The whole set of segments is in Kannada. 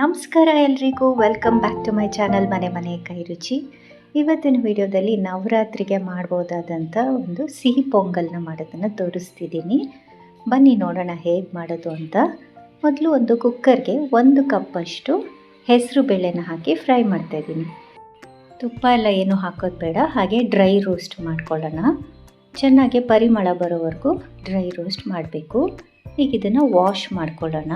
ನಮಸ್ಕಾರ ಎಲ್ರಿಗೂ. Welcome back to my channel ಮನೆ ಮನೆ ಕೈ ರುಚಿ. ಇವತ್ತಿನ ವಿಡಿಯೋದಲ್ಲಿ ನವರಾತ್ರಿಗೆ ಮಾಡ್ಬೋದಾದಂಥ ಒಂದು ಸಿಹಿ ಪೊಂಗಲ್ನ ಮಾಡೋದನ್ನು ತೋರಿಸ್ತಿದ್ದೀನಿ. ಬನ್ನಿ ನೋಡೋಣ ಹೇಗೆ ಮಾಡೋದು ಅಂತ. ಮೊದಲು ಒಂದು ಕುಕ್ಕರ್ಗೆ ಒಂದು ಕಪ್ಪಷ್ಟು ಹೆಸರು ಬೇಳೆನ ಹಾಕಿ ಫ್ರೈ ಮಾಡ್ತಾಯಿದ್ದೀನಿ ತುಪ್ಪ ಎಲ್ಲ ಏನು ಹಾಕೋದು ಬೇಡ, ಹಾಗೆ ಡ್ರೈ ರೋಸ್ಟ್ ಮಾಡ್ಕೊಳ್ಳೋಣ. ಚೆನ್ನಾಗಿ ಪರಿಮಳ ಬರೋವರೆಗೂ ಡ್ರೈ ರೋಸ್ಟ್ ಮಾಡಬೇಕು. ಈಗ ಇದನ್ನು ವಾಶ್ ಮಾಡ್ಕೊಳ್ಳೋಣ.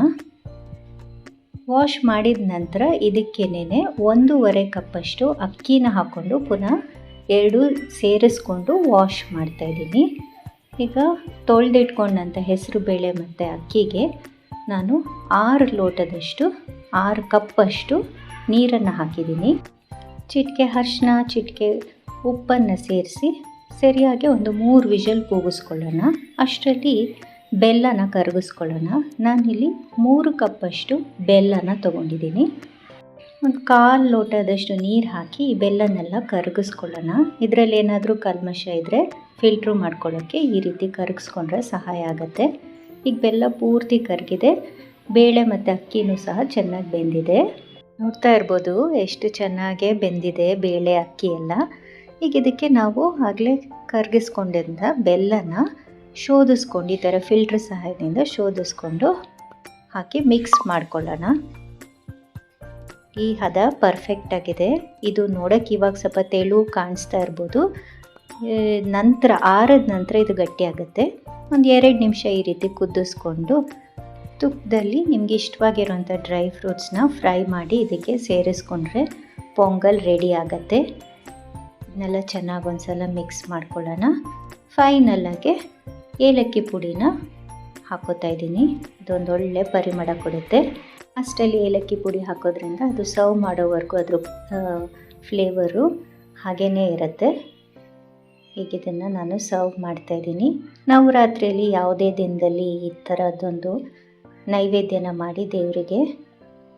ವಾಶ್ ಮಾಡಿದ ನಂತರ ಇದಕ್ಕೇನೆ ಒಂದೂವರೆ ಕಪ್ಪಷ್ಟು ಅಕ್ಕಿನ ಹಾಕ್ಕೊಂಡು ಪುನಃ ಎರಡು ಸೇರಿಸ್ಕೊಂಡು ವಾಶ್ ಮಾಡ್ತಾಯಿದ್ದೀನಿ ಈಗ ತೊಳೆದಿಟ್ಕೊಂಡಂಥ ಹೆಸರು, ಬೇಳೆ ಮತ್ತು ಅಕ್ಕಿಗೆ ನಾನು ಆರು ಲೋಟದಷ್ಟು, ಆರು ಕಪ್ಪಷ್ಟು ನೀರನ್ನು ಹಾಕಿದ್ದೀನಿ. ಚಿಟಿಕೆ ಅರ್ಶಿನ ಚಿಟಿಕೆ ಉಪ್ಪನ್ನು ಸೇರಿಸಿ ಸರಿಯಾಗಿ ಒಂದು ಮೂರು ವಿಷಲ್ ಕೂಗಿಸ್ಕೊಳ್ಳೋಣ. ಅಷ್ಟರಲ್ಲಿ ಬೆಲ್ಲನ ಕರಗಿಸ್ಕೊಳ್ಳೋಣ. ನಾನಿಲ್ಲಿ ಮೂರು ಕಪ್ಪಷ್ಟು ಬೆಲ್ಲನ ತೊಗೊಂಡಿದ್ದೀನಿ. ಒಂದು ಕಾಲು ಲೋಟದಷ್ಟು ನೀರು ಹಾಕಿ ಈ ಬೆಲ್ಲನೆಲ್ಲ ಕರಗಿಸ್ಕೊಳ್ಳೋಣ. ಇದರಲ್ಲಿ ಏನಾದರೂ ಕಲ್ಮಶ ಇದ್ದರೆ ಫಿಲ್ಟ್ರು ಮಾಡ್ಕೊಳ್ಳೋಕ್ಕೆ ಈ ರೀತಿ ಕರಗಿಸ್ಕೊಂಡ್ರೆ ಸಹಾಯ ಆಗುತ್ತೆ. ಈಗ ಬೆಲ್ಲ ಪೂರ್ತಿ ಕರಗಿದೆ. ಬೇಳೆ ಮತ್ತು ಅಕ್ಕಿನೂ ಸಹ ಚೆನ್ನಾಗಿ ಬೆಂದಿದೆ. ನೋಡ್ತಾ ಇರ್ಬೋದು ಎಷ್ಟು ಚೆನ್ನಾಗೇ ಬೆಂದಿದೆ ಬೇಳೆ, ಅಕ್ಕಿ ಎಲ್ಲ. ಈಗ ಇದಕ್ಕೆ ನಾವು ಆಗಲೇ ಕರಗಿಸ್ಕೊಂಡಿದ್ದ ಬೆಲ್ಲನ ಶೋಧಿಸ್ಕೊಂಡು, ಈ ಥರ ಫಿಲ್ಟ್ರ್ ಸಹಾಯದಿಂದ ಶೋಧಿಸ್ಕೊಂಡು ಹಾಕಿ ಮಿಕ್ಸ್ ಮಾಡ್ಕೊಳ್ಳೋಣ. ಈ ಹದ ಪರ್ಫೆಕ್ಟ್ ಆಗಿದೆ. ಇದು ನೋಡೋಕ್ಕೆ ಇವಾಗ ಸ್ವಲ್ಪ ತೆಳು ಕಾಣಿಸ್ತಾ ಇರ್ಬೋದು. ನಂತರ ಆರದ ನಂತರ ಇದು ಗಟ್ಟಿಯಾಗುತ್ತೆ ಒಂದು ಎರಡು ನಿಮಿಷ ಈ ರೀತಿ ಕುದಿಸ್ಕೊಂಡು ತುಪ್ಪದಲ್ಲಿ ನಿಮಗೆ ಇಷ್ಟವಾಗಿರುವಂಥ ಡ್ರೈ ಫ್ರೂಟ್ಸ್ನ ಫ್ರೈ ಮಾಡಿ ಇದಕ್ಕೆ ಸೇರಿಸ್ಕೊಂಡ್ರೆ ಪೊಂಗಲ್ ರೆಡಿ ಆಗುತ್ತೆ. ಇದನ್ನೆಲ್ಲ ಚೆನ್ನಾಗಿ ಒಂದು ಸಲ ಮಿಕ್ಸ್ ಮಾಡ್ಕೊಳ್ಳೋಣ ಫೈನಲ್ಲಾಗೆ ಏಲಕ್ಕಿ ಪುಡಿನ ಹಾಕೋತಾ ಇದ್ದೀನಿ. ಇದೊಂದು ಒಳ್ಳೆ ಪರಿಮಳ ಕೊಡುತ್ತೆ. ಅಷ್ಟರಲ್ಲಿ ಏಲಕ್ಕಿ ಪುಡಿ ಹಾಕೋದ್ರಿಂದ ಅದು ಸರ್ವ್ ಮಾಡೋವರೆಗೂ ಅದ್ರ ಫ್ಲೇವರು ಹಾಗೇ ಇರುತ್ತೆ. ಈಗ ಇದನ್ನು ನಾನು ಸರ್ವ್ ಮಾಡ್ತಾಯಿದ್ದೀನಿ ರಾತ್ರಿಯಲ್ಲಿ ಯಾವುದೇ ದಿನದಲ್ಲಿ ಈ ಥರದ್ದೊಂದು ನೈವೇದ್ಯನ ಮಾಡಿ ದೇವರಿಗೆ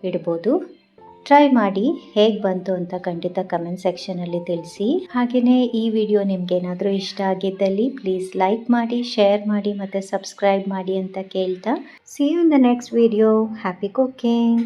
ಇಡ್ಬೋದು. ಟ್ರೈ ಮಾಡಿ ಹೇಗೆ ಬಂತು ಅಂತ ಖಂಡಿತ ಕಮೆಂಟ್ ಸೆಕ್ಷನಲ್ಲಿ ತಿಳಿಸಿ. ಹಾಗೆಯೇ ಈ ವಿಡಿಯೋ ನಿಮಗೇನಾದರೂ ಇಷ್ಟ ಆಗಿದ್ದಲ್ಲಿ ಪ್ಲೀಸ್ ಲೈಕ್ ಮಾಡಿ ಶೇರ್ ಮಾಡಿ ಮತ್ತು ಸಬ್ಸ್ಕ್ರೈಬ್ ಮಾಡಿ ಅಂತ ಕೇಳ್ತಾ. See you in the next video happy cooking